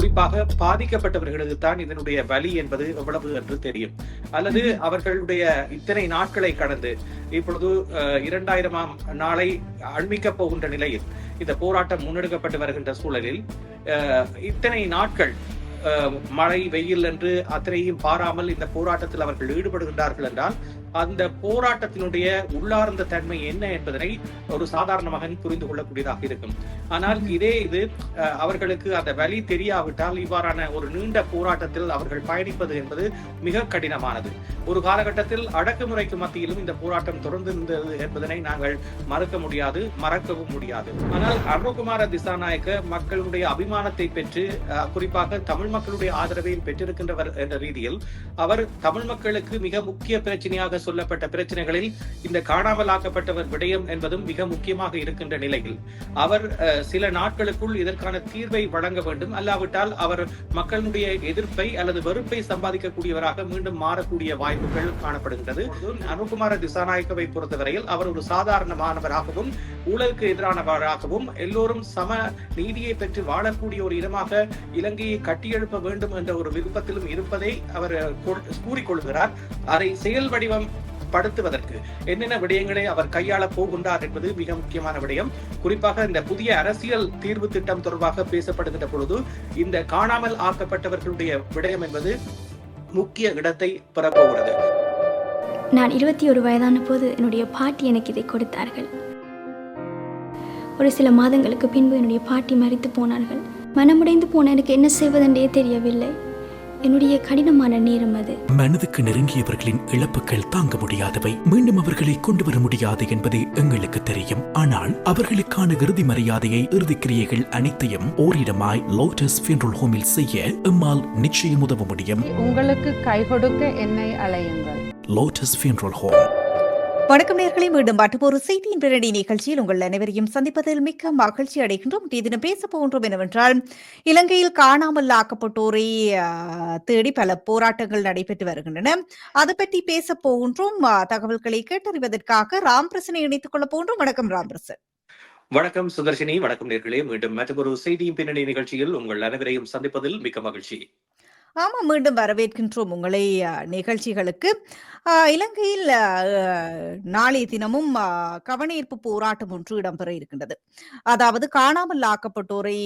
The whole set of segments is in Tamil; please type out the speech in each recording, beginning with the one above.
குறிப்பாக பாதிக்கப்பட்டவர்களுக்கு தான் இதனுடைய வலி என்பது எவ்வளவு என்று தெரியும். அல்லது அவர்களுடைய இத்தனை நாட்களை கடந்து இப்பொழுது இரண்டாயிரமாம் நாளை அண்மிக்கப் போகின்ற நிலையில் இந்த போராட்டம் முன்னெடுக்கப்பட்டு வருகின்ற சூழலில் இத்தனை நாட்கள் மழை வெயில் என்று அத்தனையும் பாராமல் இந்த போராட்டத்தில் அவர்கள் ஈடுபடுகின்றார்கள் என்றால் அந்த போராட்டத்தினுடைய உள்ளார்ந்த தன்மை என்ன என்பதனை ஒரு சாதாரண மகன் புரிந்து கொள்ளக்கூடியதாக இருக்கும். ஆனால் இதே இது அவர்களுக்கு அந்த வழி தெரியாவிட்டால் இவ்வாறான ஒரு நீண்ட போராட்டத்தில் அவர்கள் பயணிப்பது என்பது மிக கடினமானது. ஒரு காலகட்டத்தில் அடக்குமுறைக்கு மத்தியிலும் இந்த போராட்டம் தொடர்ந்து இருந்தது என்பதனை நாங்கள் மறுக்க முடியாது மறக்கவும் முடியாது. ஆனால் அருண்குமார திசாநாயக்க மக்களுடைய அபிமானத்தை பெற்று குறிப்பாக தமிழ் மக்களுடைய ஆதரவையும் பெற்றிருக்கின்றவர் என்ற ரீதியில் அவர் தமிழ் மக்களுக்கு மிக முக்கிய பிரச்சனையாக சொல்லப்பட்ட பிரச்சனைகளில் இந்த காணாமலாக்கப்பட்டவர் விடயம் என்பதும் மிக முக்கியமாக இருக்கின்ற நிலையில். அவர் சில நாட்களுக்குள் இதற்கான தீர்வை வழங்க வேண்டும். அல்லாவிட்டால் அவர் மக்களுடைய எதிர்ப்பை அல்லது வெறுப்பை சம்பாதிக்கக்கூடியவராக மீண்டும் மாறக்கூடிய வாய்ப்புகள் காணப்படுகின்றது. அனுகுமார திசாநாயக்கவை பொறுத்தவரையில் அவர் ஒரு சாதாரணமானவராகவும் ஊழலுக்கு எதிரானவராகவும் எல்லோரும் சம நீதியை பெற்று வாழக்கூடிய ஒரு இடமாக இலங்கையை கட்டியெழுப்ப வேண்டும் என்ற ஒரு விருப்பத்திலும் இருப்பதை அவர் கூறிக்கொள்கிறார். அதை செயல் வடிவம் படுத்துவதற்கு என்னென்ன விடயங்களை அவர் கையாள போகின்றார் என்பது மிக முக்கியமான விடயம். குறிப்பாக இந்த புதிய அரசியல் தீர்வு திட்டம் தொடர்பாக பேசப்படுகின்ற பொழுது இந்த காணாமல் ஆக்கப்பட்டவர்களுடைய விடயம் என்பது முக்கிய இடத்தை பெறப்போகிறது. நான் இருபத்தி ஒரு வயதான போது என்னுடைய பாட்டி எனக்கு இதை கொடுத்தார்கள். ஒரு சில மாதங்களுக்கு பின்பு என்னுடைய பாட்டி மறித்து போனார்கள். மனமுடைந்து போன எனக்கு என்ன செய்வதென்றே தெரியவில்லை. என்னுடைய கடினமான நேரம் அது. மனதுக்கு நெருங்கியவர்களின் இழப்புகள் தாங்க முடியாதவை. மீண்டும் அவர்களை கொண்டு வர முடியாது என்பது எங்களுக்கு தெரியும். ஆனால் அவர்களுக்கான இறுதி மரியாதையை இறுதிக் கிரியைகள் அனைத்தையும் ஓரிடமாய் லோட்டஸ் ஃபியூனரல் ஹோமில் செய்ய எம்மால் நிச்சயம் உதவ முடியும். உங்களுக்கு கை கொடுக்க என்னை அழையுங்கள். லோட்டஸ் ஃபியூனரல் ஹோம் வணக்கம் நேர்களை. மீண்டும் பாட்டுப்போர் செய்தியின் பின்னணி நிகழ்ச்சியில் உங்கள் அனைவரையும் சந்திப்பதில் மிக்க மகிழ்ச்சி அடைகின்றோம். இன்றைய பேச போன்றோம் என்னவென்றால் இலங்கையில் காணாமல் ஆக்கப்பட்டோரை தேடி பல போராட்டங்கள் நடைபெற்று வருகின்றன. அது பற்றி பேச போகின்றோம். தகவல்களை கேட்டறிவதற்காக ராம்பிரசனை இணைத்துக் கொள்ள போன்றோம் வணக்கம் ராம்பிரசன் வணக்கம் சுதர்ஷினி. வணக்கம் நேர்களே. மீண்டும் மற்றொரு செய்தியின் பின்னணி நிகழ்ச்சியில் உங்கள் அனைவரையும் சந்திப்பதில் மிக்க மகிழ்ச்சி. ஆமாம் மீண்டும் வரவேற்கின்றோம் உங்களை நிகழ்ச்சிகளுக்கு. இலங்கையில் நாளைய தினமும் கவனயீர்ப்பு கவனஈர்ப்பு போராட்டம் ஒன்று இடம்பெற இருக்கின்றது. அதாவது காணாமல் ஆக்கப்பட்டோரை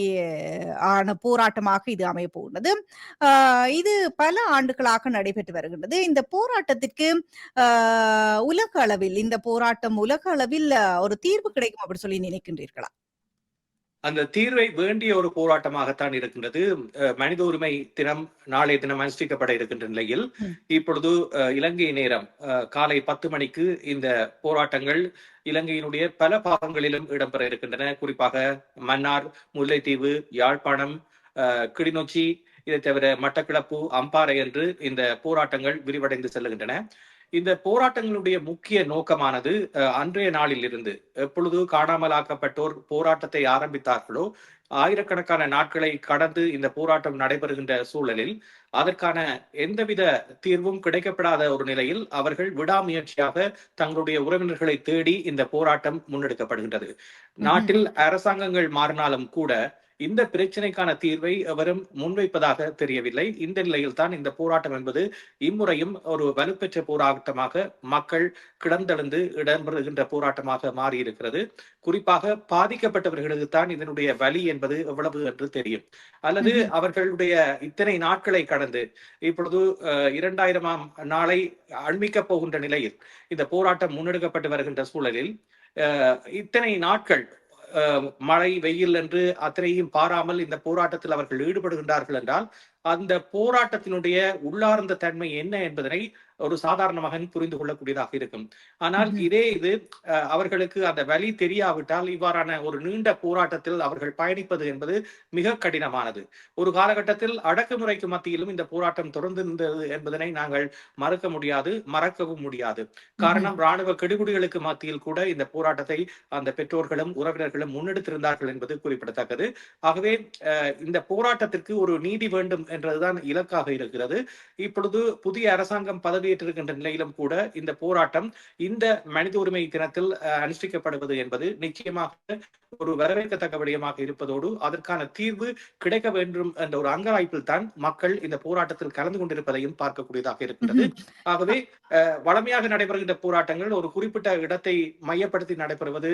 ஆன போராட்டமாக இது அமைய போகிறது இது பல ஆண்டுகளாக நடைபெற்று வருகின்றது. இந்த போராட்டத்திற்கு உலக அளவில் இந்த போராட்டம் உலக அளவில் ஒரு தீர்வு கிடைக்கும் அப்படி சொல்லி நினைக்கின்றீர்களா? அந்த தீர்வை வேண்டிய ஒரு போராட்டமாகத்தான் இருக்கின்றது. மனித உரிமை தினம் நாளைய தினம் அனுஷ்டிக்கப்பட இருக்கின்ற நிலையில். இப்பொழுது இலங்கை நேரம் காலை பத்து மணிக்கு இந்த போராட்டங்கள் இலங்கையினுடைய பல பாகங்களிலும் இடம்பெற இருக்கின்றன. குறிப்பாக மன்னார் முல்லைத்தீவு யாழ்ப்பாணம் கிளிநொச்சி இதை தவிர மட்டக்களப்பு அம்பாறை என்று இந்த போராட்டங்கள் விரிவடைந்து செல்லுகின்றன. இந்த போராட்டங்களுடைய முக்கிய நோக்கமானது அன்றைய நாளில் இருந்து எப்பொழுது காணாமலாக்கப்பட்டோர் போராட்டத்தை ஆரம்பித்தார்களோ ஆயிரக்கணக்கான நாட்களை கடந்து இந்த போராட்டம் நடைபெறுகின்ற சூழலில் அதற்கான எந்தவித தீர்வும் கிடைக்கப்படாத ஒரு நிலையில் அவர்கள் விடாமுயற்சியாக தங்களுடைய உறவினர்களை தேடி இந்த போராட்டம் முன்னெடுக்கப்படுகின்றது. நாட்டில் அரசாங்கங்கள் மாறினாலும் கூட இந்த பிரச்சனைக்கான தீர்வை எவரும் முன்வைப்பதாக தெரியவில்லை. இந்த நிலையில் தான் இந்த போராட்டம் என்பது இம்முறையும் ஒரு வலுப்பெற்ற போராட்டமாக மக்கள் கிடந்தெழுந்து இடம்பெறுகின்ற போராட்டமாக மாறி இருக்கிறது குறிப்பாக பாதிக்கப்பட்டவர்களுக்கு தான் இதனுடைய வலி என்பது எவ்வளவு என்று தெரியும். அல்லது அவர்களுடைய இத்தனை நாட்களை கடந்து இப்பொழுது இரண்டாயிரமாம் நாளை அண்மிக்கப் போகின்ற நிலையில் இந்த போராட்டம் முன்னெடுக்கப்பட்டு வருகின்ற சூழலில் அஹ், இத்தனை நாட்கள் மழை வெயில் என்று அத்தனையும் பாராமல் இந்த போராட்டத்தில் அவர்கள் ஈடுபடுகின்றார்கள் என்றால் அந்த போராட்டத்தினுடைய உள்ளார்ந்த தன்மை என்ன என்பதனை ஒரு சாதாரண மகன் புரிந்து கொள்ளக்கூடியதாக இருக்கும். ஆனால். இதே இது அவர்களுக்கு அந்த வழி தெரியாவிட்டால் இவ்வாறான ஒரு நீண்ட போராட்டத்தில் அவர்கள் பயணிப்பது என்பது மிக கடினமானது. ஒரு காலகட்டத்தில் அடக்குமுறைக்கு மத்தியிலும் இந்த போராட்டம் தொடர்ந்து இருந்தது என்பதனை நாங்கள் மறுக்க முடியாது மறக்கவும் முடியாது. காரணம் ராணுவ கெடுபிடிகளுக்கு மத்தியில் கூட இந்த போராட்டத்தை அந்த பெற்றோர்களும் உறவினர்களும் முன்னெடுத்திருந்தார்கள் என்பது குறிப்பிடத்தக்கது. ஆகவே இந்த போராட்டத்திற்கு ஒரு நீதி வேண்டும் என்றதுதான் இலக்காக இருக்கிறது. இப்பொழுது புதிய அரசாங்கம் பதவியேற்றிருக்கின்ற நிலையிலும் கூட இந்த போராட்டம் இந்த மனித உரிமை தினத்தில் அனுஷ்டிக்கப்படுவது என்பது நிச்சயமாக ஒரு வரவேற்கத்தக்க விடயமாக இருப்பதோடு அதற்கான தீர்வு கிடைக்க வேண்டும் என்ற ஒரு அங்கலாய்ப்பில் தான் மக்கள் இந்த போராட்டத்தில் கலந்து கொண்டிருப்பதையும் பார்க்கக்கூடியதாக இருக்கின்றது. ஆகவே அஹ், வழமையாக நடைபெறுகின்ற போராட்டங்கள் ஒரு குறிப்பிட்ட இடத்தை மையப்படுத்தி நடைபெறுவது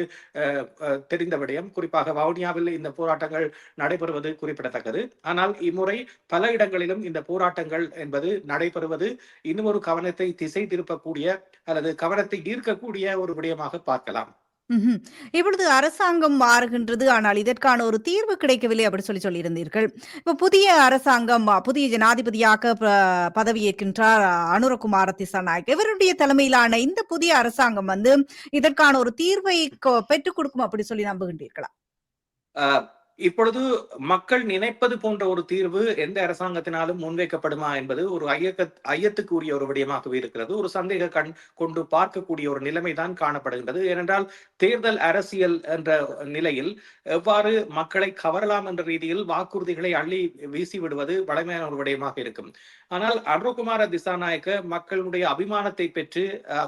தெரிந்த விடயம். குறிப்பாக வவுனியாவில் இந்த போராட்டங்கள் நடைபெறுவது குறிப்பிடத்தக்கது. ஆனால் இம்முறை பல இடங்களிலும் இந்த போராட்டங்கள் என்பது நடைபெறுவது இன்னும் ஒரு கவனத்தை திசை திருப்பக்கூடிய அல்லது கவனத்தை ஈர்க்கக்கூடிய ஒரு விடயமாக பார்க்கலாம். இப்பொழுது அரசாங்கம் மாறுகின்றது. ஆனால் இதற்கான ஒரு தீர்வு கிடைக்கவில்லை அப்படி சொல்லி சொல்லியிருந்தீர்கள். இப்ப புதிய அரசாங்கம் புதிய ஜனாதிபதியாக பதவியேற்கின்றார் அனுரகுமார திசாநாயக். இவருடைய தலைமையிலான இந்த புதிய அரசாங்கம் வந்து இதற்கான ஒரு தீர்வை பெற்றுக் கொடுக்கும் அப்படி சொல்லி நம்புகின்றீர்களா? இப்பொழுது மக்கள் நினைப்பது போன்ற ஒரு தீர்வு எந்த அரசாங்கத்தினாலும் முன்வைக்கப்படுமா என்பது ஒரு ஐயக்க ஐயத்துக்குரிய ஒரு விடயமாகவே இருக்கிறது. ஒரு சந்தேக கண் கொண்டு பார்க்கக்கூடிய ஒரு நிலைமைதான் காணப்படுகின்றது. ஏனென்றால் தேர்தல் அரசியல் என்ற நிலையில் எவ்வாறு மக்களை கவரலாம் என்ற ரீதியில் வாக்குறுதிகளை அள்ளி வீசி விடுவது வளமையான ஒரு விடயமாக இருக்கும். ஆனால் அருண்குமார திசாநாயக்க மக்களுடைய அபிமானத்தை பெற்று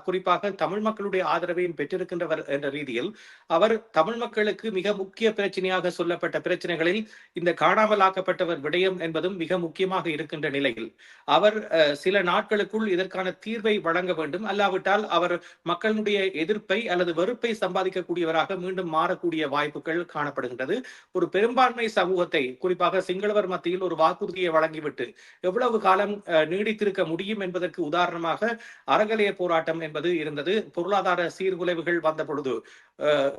குறிப்பாக தமிழ் மக்களுடைய ஆதரவையும் பெற்றிருக்கின்றவர் என்ற ரீதியில் அவர் தமிழ் மக்களுக்கு மிக முக்கிய பிரச்சனையாக சொல்லப்பட்ட பிரச்சனைகளில் இந்த காணாமலாக்கப்பட்டவர் விடயம் என்பதும் மிக முக்கியமாக இருக்கின்ற நிலையில். அவர் சில நாட்களுக்குள் இதற்கான தீர்வை வழங்க வேண்டும். அல்லாவிட்டால் அவர் மக்களுடைய எதிர்ப்பை அல்லது வெறுப்பை சம்பாதிக்கக்கூடியவராக மீண்டும் மாறக்கூடிய வாய்ப்புகள் காணப்படுகின்றது. ஒரு பெரும்பான்மை சமூகத்தை குறிப்பாக சிங்களவர் மத்தியில் ஒரு வாக்குறுதியை வழங்கிவிட்டு எவ்வளவு காலம் காலம் நீடித்திருக்க முடியும் என்பதற்கு உதாரணமாக அறகலைய போராட்டம் என்பது இருந்தது. பொருளாதார சீர்குலைவுகள் வந்த பொழுது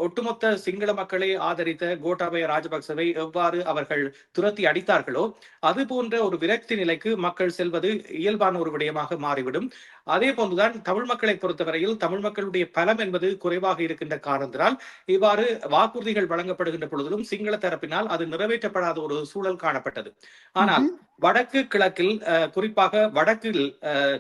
ஒட்டுமொத்த சிங்கள மக்களை ஆதரித்த கோட்டாபய ராஜபக்சவை எவ்வாறு அவர்கள் துரத்தி அடித்தார்களோ அது போன்ற ஒரு விரக்தி நிலைக்கு மக்கள் செல்வது இயல்பான ஒரு விடயமாக மாறிவிடும். அதே போன்றுதான் தமிழ் மக்களை பொறுத்தவரையில் தமிழ் மக்களுடைய பலம் என்பது குறைவாக இருக்கின்ற காரணத்தினால் இவ்வாறு வாக்குறுதிகள் வழங்கப்படுகின்ற பொழுதிலும் சிங்கள தரப்பினால் அது நிறைவேற்றப்படாத ஒரு சூழல் காணப்பட்டது. ஆனால் வடக்கு கிழக்கில் குறிப்பாக வடக்கில்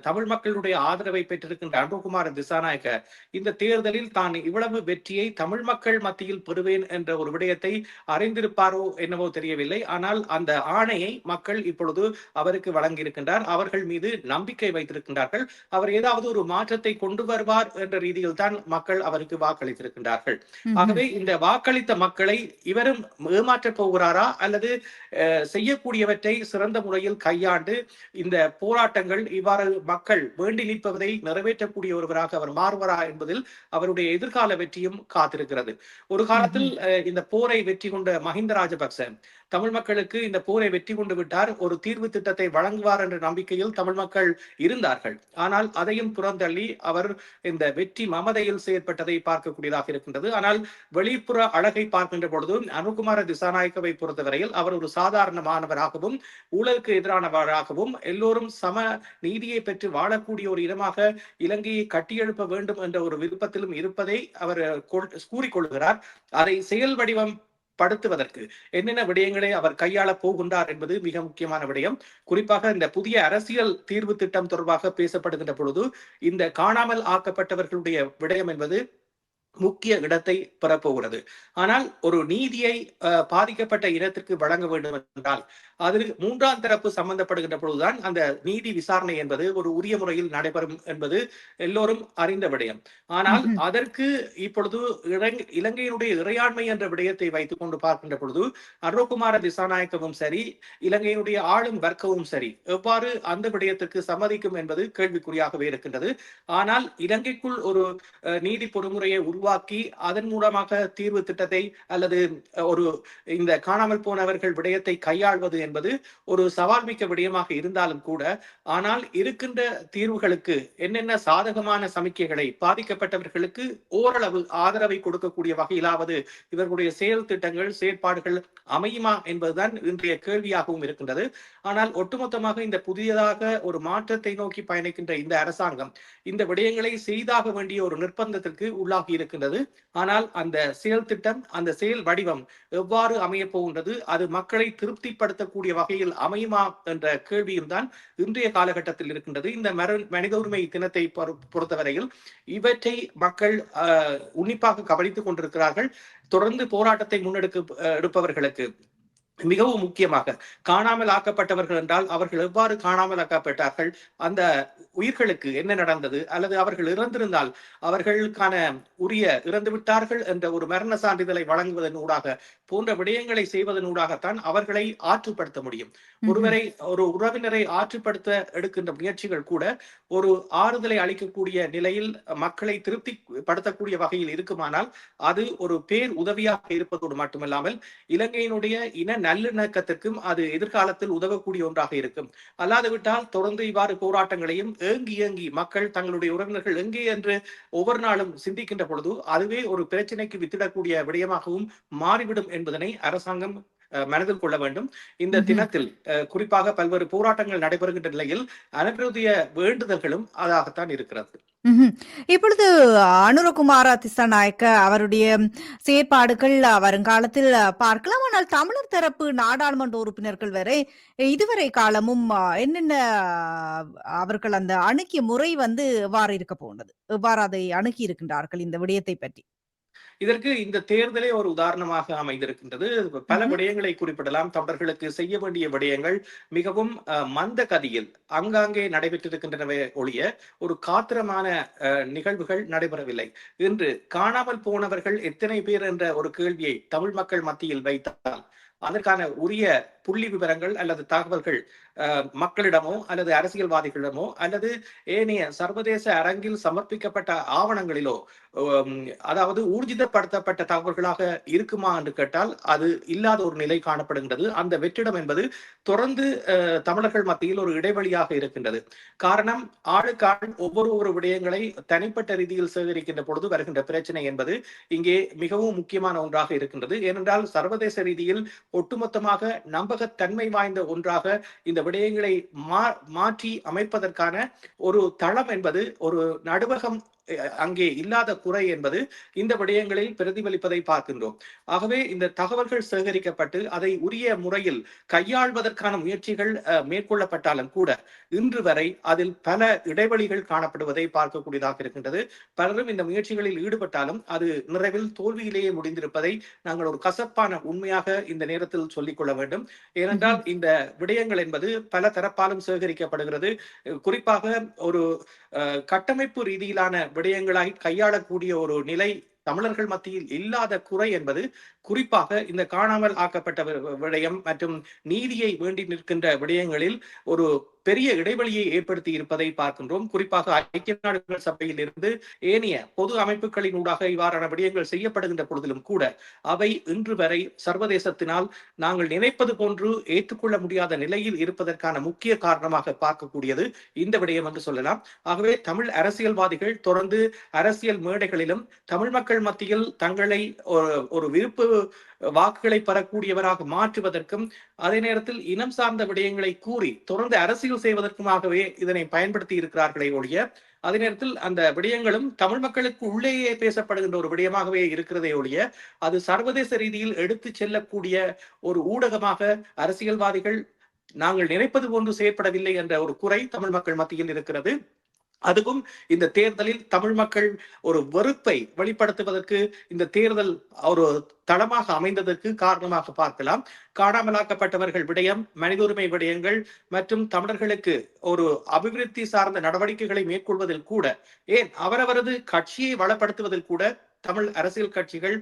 தமிழ் மக்களுடைய ஆதரவை பெற்றிருக்கின்ற அன்புகுமார திசாநாயக்க இந்த தேர்தலில் தான் இவ்வளவு வெற்றியை தமிழ் மக்கள் மத்தியில் பெறுவேன் என்ற ஒரு விடயத்தை அறிந்திருப்பாரோ என்னவோ தெரியவில்லை. ஆனால் அந்த ஆணையை மக்கள் இப்பொழுது அவருக்கு வழங்கியிருக்கின்றார். அவர்கள் மீது நம்பிக்கை வைத்திருக்கின்றார்கள். அவர் ஏதாவது ஒரு மாற்றத்தை கொண்டு வருவார் என்ற ரீதியில் தான் மக்கள் அவருக்கு வாக்களித்திருக்கின்றார்கள். ஆகவே இந்த வாக்களித்த மக்களை இவரும் ஏமாற்றப் போகிறாரா? அல்லது செய்யக்கூடியவற்றை சிறந்த முறையில் கையாண்டு இந்த போராட்டங்கள் இவ்வாறு மக்கள் வேண்டி நிற்பதை நிறைவேற்றக்கூடிய ஒருவராக அவர் மாறுவாரா என்பதில் அவருடைய எதிர்கால வெற்றியும் காத்திருக்கிறது. ஒரு காலத்தில் இந்த போரை வெற்றி கொண்ட மஹிந்த ராஜபக்ச தமிழ் மக்களுக்கு இந்த போரை வெற்றி கொண்டு விட்டார். ஒரு தீர்வு திட்டத்தை வழங்குவார் என்ற நம்பிக்கையில் தமிழ் மக்கள் இருந்தார்கள். ஆனால் அதையும் புறந்தள்ளி அவர் இந்த வெற்றி மமதையில் செயற்பட்டதை பார்க்கக்கூடியதாக இருக்கின்றது. ஆனால் வெளிப்புற அழகை பார்க்கின்ற பொழுது அனுகுமார திசாநாயக்கவை பொறுத்தவரையில் அவர் ஒரு சாதாரணமானவராகவும் ஊழலுக்கு எதிரானவராகவும் எல்லோரும் சம நீதியை பெற்று வாழக்கூடிய ஒரு இடமாக இலங்கையை கட்டியெழுப்ப வேண்டும் என்ற ஒரு விருப்பத்திலும் இருப்பதை அவர் கொள்- கூறிக்கொள்கிறார். அதை செயல் வடிவம் படுத்துவதற்கு. என்னென்ன விடயங்களை அவர் கையாள போகின்றார் என்பது மிக முக்கியமான விடயம். குறிப்பாக இந்த புதிய அரசியல் தீர்வு திட்டம் தொடர்பாக பேசப்படுகின்ற பொழுது இந்த காணாமல் ஆக்கப்பட்டவர்களுடைய விடயம் என்பது முக்கிய இடத்தை பெறப்போகிறது. ஆனால் ஒரு நீதியை பாதிக்கப்பட்ட இனத்திற்கு வழங்க வேண்டும் என்றால் அதில் மூன்றாம் தரப்பு சம்பந்தப்படுகின்ற பொழுதுதான் அந்த நீதி விசாரணை என்பது ஒரு உரிய முறையில் நடைபெறும் என்பது எல்லோரும் அறிந்த விடயம். ஆனால். அதற்கு இப்பொழுது இலங்கை- இலங்கையினுடைய இறையாண்மை என்ற விடயத்தை வைத்துக் கொண்டு பார்க்கின்ற பொழுது அருணகுமார திசாநாயக்கவும் சரி இலங்கையினுடைய ஆளும் வர்க்கமும் சரி எவ்வாறு அந்த விடயத்திற்கு சம்மதிக்கும் என்பது கேள்விக்குறியாகவே இருக்கின்றது. ஆனால் இலங்கைக்குள் ஒரு நீதி பொறிமுறையை உருவாக்கி அதன் மூலமாக தீர்வு திட்டத்தை அல்லது ஒரு இந்த காணாமல் போனவர்கள் விடயத்தை கையாள்வது என்பது ஒரு சவால் மிக்க விடயமாக இருந்தாலும் கூட ஆனால் இருக்கின்ற தீர்வுகளுக்கு என்னென்ன சாதகமான சமிக்கைகளை பாதிக்கப்பட்டவர்களுக்கு ஓரளவு ஆதரவை கொடுக்கக்கூடிய வகையிலாவது இவர்களுடைய செயல் திட்டங்கள் செயற்பாடுகள் அமையுமா என்பதுதான் இன்றைய கேள்வியாகவும் இருக்கின்றது. ஆனால் ஒட்டுமொத்தமாக இந்த புதியதாக ஒரு மாற்றத்தை நோக்கி பயணிக்கின்ற இந்த அரசாங்கம் இந்த விடயங்களை செய்தாக வேண்டிய ஒரு நிர்பந்தத்திற்கு உள்ளாகி இருக்கின்றது. ஆனால் அந்த செயல் திட்டம் அந்த செயல் வடிவம் எவ்வாறு அமைய போகின்றது அது மக்களை திருப்திப்படுத்தக்கூடிய வகையில் அமையுமா என்ற கேள்வியும் தான் இன்றைய காலகட்டத்தில் இருக்கின்றது. இந்த மனித உரிமை தினத்தை பொறு- பொறுத்தவரையில் இவற்றை மக்கள் உன்னிப்பாக கவனித்துக் கொண்டிருக்கிறார்கள். தொடர்ந்து போராட்டத்தை முன்னெடுக்க எடுப்பவர்களுக்கு மிகவும் முக்கியமாக காணாமல் ஆக்கப்பட்டவர்கள் என்றால் அவர்கள் எவ்வாறு காணாமல் ஆக்கப்பட்டார்கள்? அந்த உயிர்களுக்கு என்ன நடந்தது? அல்லது அவர்கள் இறந்திருந்தால் அவர்களுக்கான உரிய இறந்து விட்டார்கள் என்ற ஒரு மரண சான்றிதழை வழங்குவதன் ஊடாக போன்ற விடயங்களை செய்வதன் ஊடாகத்தான் அவர்களை ஆற்றுப்படுத்த முடியும். ஒருவரை ஒரு உறவினரை ஆற்றுப்படுத்த எடுக்கின்ற முயற்சிகள் கூட ஒரு ஆறுதலை அளிக்கக்கூடிய நிலையில் மக்களை திருப்திப்படுத்தக்கூடிய வகையில் இருக்குமானால் அது ஒரு பேர் உதவியாக இருப்பதோடு மட்டுமல்லாமல் இலங்கையினுடைய இன நல்லிணக்கத்திற்கும் அது எதிர்காலத்தில் உதவக்கூடிய ஒன்றாக இருக்கும். அல்லாது விட்டால் தொடர்ந்து இவ்வாறு போராட்டங்களையும் ஏங்கி ஏங்கி மக்கள் தங்களுடைய உறவினர்கள் எங்கே என்று ஒவ்வொரு நாளும் சிந்திக்கின்ற பொழுது அதுவே ஒரு பிரச்சனைக்கு வித்திடக்கூடிய விடயமாகவும் மாறிவிடும் என்பதனை அரசாங்கம் மனதில் கொள்ள வேண்டும். இந்த. தினத்தில் குறிப்பாக பல்வேறு போராட்டங்கள் நடைபெறுகின்ற நிலையில் அனபிரோதிய வேண்டுதல்களும் அதாகத்தான் இருக்கிறது. இப்பொழுது அனுரகுமார திசாநாயக்க அவருடைய செயற்பாடுகள் வருங்காலத்தில் பார்க்கலாம். ஆனால் தமிழர் தரப்பு நாடாளுமன்ற உறுப்பினர்கள் வரை இதுவரை காலமும் என்னென்ன அவர்கள் அந்த அணுகிய முறை வந்து எவ்வாறு இருக்க போகிறது எவ்வாறு அதை அணுகி இருக்கின்றார்கள் இந்த விடயத்தை பற்றி. இதற்கு இந்த தேர்தலே ஒரு உதாரணமாக அமைந்திருக்கின்றது. பல. விடயங்களை குறிப்பிடலாம். தமிழர்களுக்கு செய்ய வேண்டிய விடயங்கள் மிகவும் அஹ், மந்த கதியில் அங்காங்கே நடைபெற்றிருக்கின்றனவே ஒழிய ஒரு காத்திரமான அஹ், நிகழ்வுகள் நடைபெறவில்லை. இன்று காணாமல் போனவர்கள் எத்தனை பேர் என்ற ஒரு கேள்வியை தமிழ் மக்கள் மத்தியில் வைத்தால் அதற்கான உரிய புள்ளி விவரங்கள் அல்லது தகவல்கள் மக்களிடமோ அல்லது அரசியல்வாதிகளிடமோ அல்லது ஏனைய சர்வதேச அரங்கில் சமர்ப்பிக்கப்பட்ட ஆவணங்களிலோ அதாவது ஊர்ஜிதப்படுத்தப்பட்ட தகவல்களாக இருக்குமா என்று கேட்டால் அது இல்லாத ஒரு நிலை காணப்படுகின்றது. அந்த வெற்றிடம் என்பது தொடர்ந்து தமிழர்கள் மத்தியில் ஒரு இடைவெளியாக இருக்கின்றது. காரணம் ஆளுக்காள் ஒவ்வொரு ஒரு விடயங்களை தனிப்பட்ட ரீதியில் சேகரிக்கின்ற பொழுது வருகின்ற பிரச்சனை என்பது இங்கே மிகவும் முக்கியமான ஒன்றாக இருக்கின்றது. ஏனென்றால் சர்வதேச ரீதியில் ஒட்டுமொத்தமாக நம்ப நம்பகத்தன்மை வாய்ந்த ஒன்றாக இந்த விடயங்களை மா மாற்றி அமைப்பதற்கான ஒரு தளம் என்பது ஒரு நடுவகம் அங்கே இல்லாத குறை என்பது இந்த விடயங்களில் பிரதிபலிப்பதை பார்க்கின்றோம். ஆகவே இந்த தகவல்கள் சேகரிக்கப்பட்டு அதை உரிய முறையில் கையாள்வதற்கான முயற்சிகள் மேற்கொள்ளப்பட்டாலும் கூட இன்று வரை அதில் பல இடைவெளிகள் காணப்படுவதை பார்க்கக்கூடியதாக இருக்கின்றது. பலரும் இந்த முயற்சிகளில் ஈடுபட்டாலும் அது நிறைவில் தோல்வியிலேயே முடிந்திருப்பதை நாங்கள் ஒரு கசப்பான உண்மையாக இந்த நேரத்தில் சொல்லிக் கொள்ள வேண்டும். ஏனென்றால் இந்த விடயங்கள் என்பது பல தரப்பாலும் சேகரிக்கப்படுகிறது. குறிப்பாக ஒரு கட்டமைப்பு ரீதியிலான விடயங்களாய் கையாளக்கூடிய ஒரு நிலை தமிழர்கள் மத்தியில் இல்லாத குறை என்பது குறிப்பாக இந்த காணாமல் ஆக்கப்பட்ட வி- விடயம் மற்றும் நீதியை வேண்டி நிற்கின்ற விடயங்களில் ஒரு பெரிய இடைவெளியை ஏற்படுத்தி இருப்பதை பார்க்கின்றோம். குறிப்பாக ஐக்கிய நாடுகள் சபையில் இருந்து ஏனைய பொது அமைப்புகளின் ஊடாக இவ்வாறான விடயங்கள் செய்யப்படுகின்ற பொழுதிலும் கூட அவை இன்று வரை சர்வதேசத்தினால் நாங்கள் நினைப்பது போன்று ஏற்றுக்கொள்ள முடியாத நிலையில் இருப்பதற்கான முக்கிய காரணமாக பார்க்கக்கூடியது இந்த விடயம் என்று சொல்லலாம். ஆகவே தமிழ் அரசியல்வாதிகள் தொடர்ந்து அரசியல் மேடைகளிலும் தமிழ் மக்கள் மத்தியில் தங்களை ஒரு ஒரு விருப்பு வாக்குகளை பெறக்கூடியவராக மாற்றுவதற்கும் அதே நேரத்தில் இனம் சார்ந்த விடயங்களை கூறி தொடர்ந்து அரசியல் செய்வதற்குமாகவே இதனை பயன்படுத்தி இருக்கிறார்களே ஒழிய அதே நேரத்தில் அந்த விடயங்களும் தமிழ் மக்களுக்கு உள்ளேயே பேசப்படுகின்ற ஒரு விடயமாகவே இருக்கிறதே ஒழிய அது சர்வதேச ரீதியில் எடுத்து செல்லக்கூடிய ஒரு ஊடகமாக அரசியல்வாதிகள் நாங்கள் நினைப்பது போன்று செயற்படவில்லை என்ற ஒரு குறை தமிழ் மக்கள் மத்தியில் இருக்கிறது. அதுவும் இந்த தேர்தலில் தமிழ் மக்கள் ஒரு வெறுப்பை வெளிப்படுத்துவதற்கு இந்த தேர்தல் ஒரு தளமாக அமைந்ததற்கு காரணமாக பார்க்கலாம். காணாமலாக்கப்பட்டவர்கள் விடயம் மனித உரிமை விடயங்கள் மற்றும் தமிழர்களுக்கு ஒரு அபிவிருத்தி சார்ந்த நடவடிக்கைகளை மேற்கொள்வதில் கூட ஏன் அவரவரது கட்சியை வளப்படுத்துவதில் கூட தமிழ் அரசியல் கட்சிகள்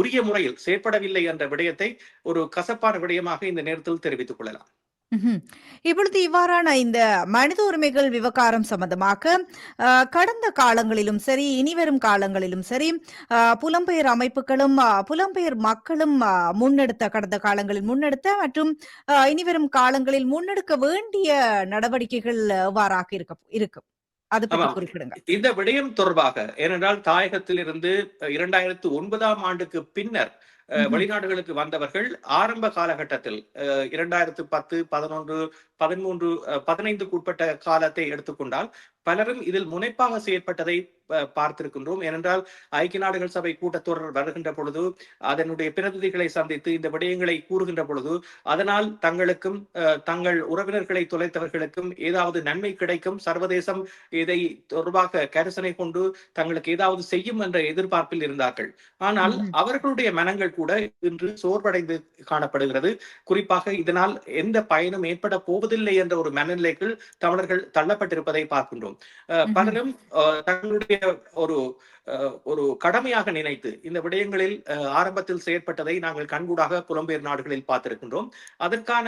உரிய முறையில் செயற்படவில்லை என்ற விடயத்தை ஒரு கசப்பான விடயமாக இந்த நேரத்தில் தெரிவித்துக் கொள்ளலாம். ம்ஹும். இப்பொழுது இவ்வாறான இந்த மனித உரிமைகள் விவகாரம் சம்பந்தமாக அஹ், கடந்த காலங்களிலும் சரி இனிவரும் காலங்களிலும் சரி அஹ், புலம்பெயர் அமைப்புகளும் புலம்பெயர் மக்களும் அஹ், முன்னெடுத்த கடந்த காலங்களில் முன்னெடுத்த மற்றும் அஹ், இனிவரும் காலங்களில் முன்னெடுக்க வேண்டிய நடவடிக்கைகள் எவ்வாறாக இருக்க இருக்கும் அது பற்றி ஆமாம். குறிப்பிடுங்க இந்த விடயம் தொடர்பாக ஏனென்றால் தாயகத்திலிருந்து இரண்டாயிரத்து ஒன்பதாம் ஆண்டுக்கு பின்னர். வெளிநாடுகளுக்கு வந்தவர்கள் ஆரம்ப காலகட்டத்தில் அஹ், இரண்டாயிரத்து பத்து பதினொன்று பதிமூன்று பதினைந்துக்கு உட்பட்ட காலத்தை எடுத்துக்கொண்டால் பலரும் இதில் முனைப்பாக செயற்பட்டதை பார்த்திருக்கின்றோம் ஏனென்றால் ஐக்கிய நாடுகள் சபை கூட்டத்தொடர் வருகின்ற பொழுது அதனுடைய பிரதிநிதிகளை சந்தித்து இந்த விடயங்களை கூறுகின்ற பொழுது அதனால் தங்களுக்கும் தங்கள் உறவினர்களை தொலைத்தவர்களுக்கும் ஏதாவது நன்மை கிடைக்கும் சர்வதேசம் இதை தொடர்பாக கரிசனை கொண்டு தங்களுக்கு ஏதாவது செய்யும் என்ற எதிர்பார்ப்பில் இருந்தார்கள் ஆனால். அவர்களுடைய மனங்கள் கூட இன்று சோர்வடைந்து காணப்படுகிறது குறிப்பாக இதனால் எந்த பயனும் ஏற்பட போவதில்லை என்ற ஒரு மனநிலைக்குள் தமிழர்கள் தள்ளப்பட்டிருப்பதை பார்க்கின்றோம். பலரும் தங்களுடைய ஒரு ஒரு கடமையாக நினைத்து இந்த விடயங்களில் ஆரம்பத்தில் செயற்பட்டதை நாங்கள் கண்கூடாக புலம்பெயர் நாடுகளில் பார்த்திருக்கின்றோம். அதற்கான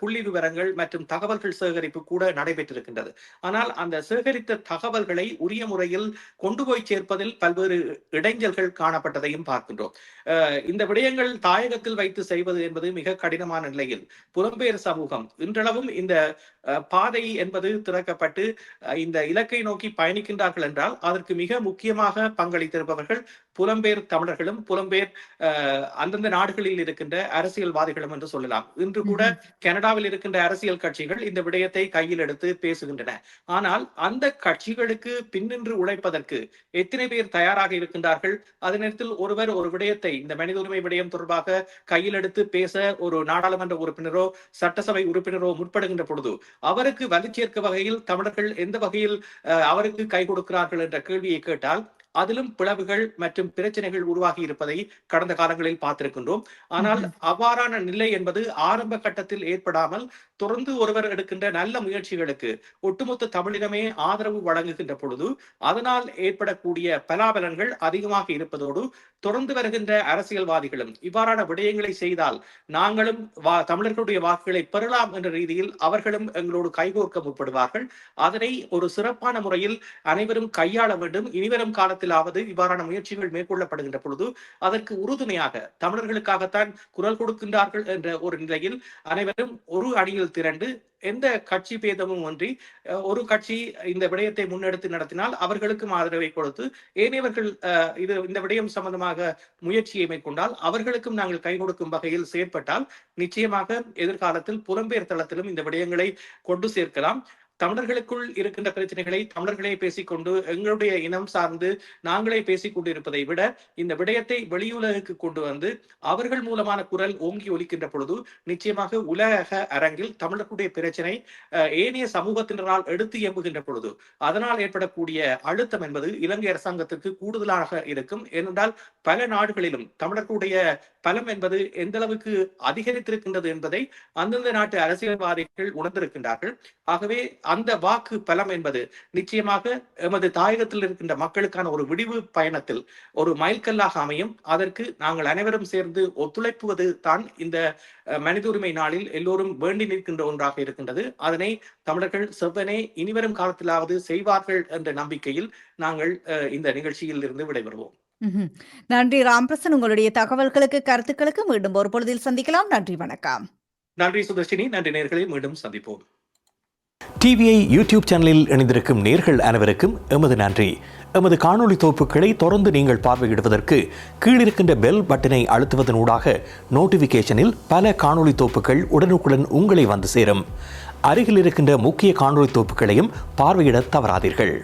புள்ளி விவரங்கள் மற்றும் தகவல்கள் சேகரிப்பு கூட நடைபெற்றிருக்கின்றது. ஆனால் அந்த சேகரித்த தகவல்களை உரிய முறையில் கொண்டு போய் சேர்ப்பதில் பல்வேறு இடைஞ்சல்கள் காணப்பட்டதையும் பார்க்கின்றோம். அஹ், இந்த விடயங்கள் தாயகத்தில் வைத்து செய்வது என்பது மிக கடினமான நிலையில் புலம்பெயர் சமூகம் இன்றளவும் இந்த பாதை என்பது திறக்கப்பட்டு இந்த இலக்கை நோக்கி பயணிக்கின்றார்கள் என்றால் அதற்கு மிக முக்கியமாக பங்களித்திருப்பவர்கள் புலம்பெயர் தமிழர்களும் புலம்பெயர் அந்தந்த நாடுகளில் இருக்கின்ற அரசியல்வாதிகளும் என்று சொல்லலாம். இன்று கூட கனடாவில் இருக்கின்ற அரசியல் கட்சிகள் இந்த விடயத்தை கையில் எடுத்து பேசுகின்றன. ஆனால் அந்த கட்சிகளுக்கு பின்னின்று உழைப்பதற்கு எத்தனை பேர் தயாராக இருக்கின்றார்கள்? அதே நேரத்தில் ஒருவர் ஒரு விடயத்தை இந்த மனித உரிமை விடயம் தொடர்பாக கையில் எடுத்து பேச ஒரு நாடாளுமன்ற உறுப்பினரோ சட்டசபை உறுப்பினரோ முற்படுகின்ற பொழுது அவருக்கு வலு சேர்க்க வகையில் தமிழர்கள் எந்த வகையில் அவருக்கு கை கொடுக்கிறார்கள் என்ற கேள்வியை கேட்டால் அதிலும் பிளவுகள் மற்றும் பிரச்சனைகள் உருவாகி இருப்பதை கடந்த காலங்களில் பார்த்திருக்கின்றோம். ஆனால் அவ்வாறான நிலை என்பது ஆரம்ப கட்டத்தில் ஏற்படாமல் தொடர்ந்து ஒருவர் எடுக்கின்ற நல்ல முயற்சிகளுக்கு ஒட்டுமொத்த தமிழினமே ஆதரவு வழங்குகின்ற பொழுது அதனால் ஏற்படக்கூடிய பலாபலன்கள் அதிகமாக இருப்பதோடு தொடர்ந்து வருகின்ற அரசியல்வாதிகளும் இவ்வாறான விடயங்களை செய்தால் நாங்களும் வா- தமிழர்களுடைய வாக்குகளை பெறலாம் என்ற ரீதியில் அவர்களும் எங்களோடு கைகோர்க்க முற்படுவார்கள். அதனை ஒரு சிறப்பான முறையில் அனைவரும் கையாள வேண்டும். இனிவரும் காலத்திலாவது இவ்வாறான முயற்சிகள் மேற்கொள்ளப்படுகின்ற பொழுது அதற்கு உறுதுணையாக தமிழர்களுக்காகத்தான் குரல் கொடுக்கின்றார்கள் என்ற ஒரு நிலையில் அனைவரும் ஒரு அணியில் திரண்டு எந்த கட்சி பேதமும் ஒன்றி ஒரு கட்சி இந்த விடயத்தை முன்னெடுத்து நடத்தினால் அவர்களுக்கும் ஆதரவை கொடுத்து ஏனையவர்கள் இது இந்த விடயம் சம்பந்தமாக முயற்சியை மேற்கொண்டால் அவர்களுக்கும் நாங்கள் கை கொடுக்கும் வகையில் செயற்பட்டால் நிச்சயமாக எதிர்காலத்தில் புலம்பெயர் தளத்திலும் இந்த விடயங்களை கொண்டு சேர்க்கலாம். தமிழர்களுக்குள் இருக்கின்ற பிரச்சனைகளை தமிழர்களே பேசிக்கொண்டு எங்களுடைய இனம் சார்ந்து நாங்களே பேசிக் கொண்டிருப்பதை விட இந்த விடயத்தை வெளியுலகுக்கு கொண்டு வந்து அவர்கள் மூலமான குரல் ஓங்கி ஒலிக்கின்ற பொழுது நிச்சயமாக உலக அரங்கில் தமிழர்களுடைய பிரச்சனை அஹ், ஏனைய சமூகத்தினரால் எடுத்து எம்புகின்ற பொழுது அதனால் ஏற்படக்கூடிய அழுத்தம் என்பது இலங்கை அரசாங்கத்திற்கு கூடுதலாக இருக்கும். ஏனென்றால் பல நாடுகளிலும் தமிழர்களுடைய பலம் என்பது எந்த அளவுக்கு அதிகரித்திருக்கின்றது என்பதை அந்தந்த நாட்டு அரசியல்வாதிகள் உணர்ந்திருக்கின்றார்கள். ஆகவே அந்த வாக்கு பலம் என்பது நிச்சயமாக எமது தாயகத்தில் இருக்கின்ற மக்களுக்கான ஒரு விடிவு பயணத்தில் ஒரு மைல்கல்லாக அமையும். அதற்கு நாங்கள் அனைவரும் சேர்ந்து ஒத்துழைப்புவது தான் இந்த மனித உரிமை நாளில் எல்லோரும் வேண்டி நிற்கின்ற ஒன்றாக இருக்கின்றது. அதனை தமிழர்கள் செவ்வனே இனிவரும் காலத்திலாவது செய்வார்கள் என்ற நம்பிக்கையில் நாங்கள் அஹ், இந்த நிகழ்ச்சியில் இருந்து விடைபெறுவோம். ம்ஹும். நன்றி ராம்பிரசன் உங்களுடைய தகவல்களுக்கு கருத்துக்களுக்கு மீண்டும் ஒரு பொழுதில் சந்திக்கலாம். நன்றி வணக்கம். நன்றி சுதர்ஷினி. நன்றி நேர்களை. மீண்டும் சந்திப்போம். டிவிஐ யூடியூப் சேனலில் இணைந்திருக்கும் நேர்கள் அனைவருக்கும் எமது நன்றி. எமது காணொளி தொகுப்புகளை தொடர்ந்து நீங்கள் பார்வையிடுவதற்கு கீழிருக்கின்ற பெல் பட்டனை அழுத்துவதனூடாக நோட்டிஃபிகேஷனில் பல காணொளி தொகுப்புகள் உடனுக்குடன் உங்களை வந்து சேரும். அருகில் இருக்கின்ற முக்கிய காணொளி தொகுப்புகளையும் பார்வையிட தவறாதீர்கள்.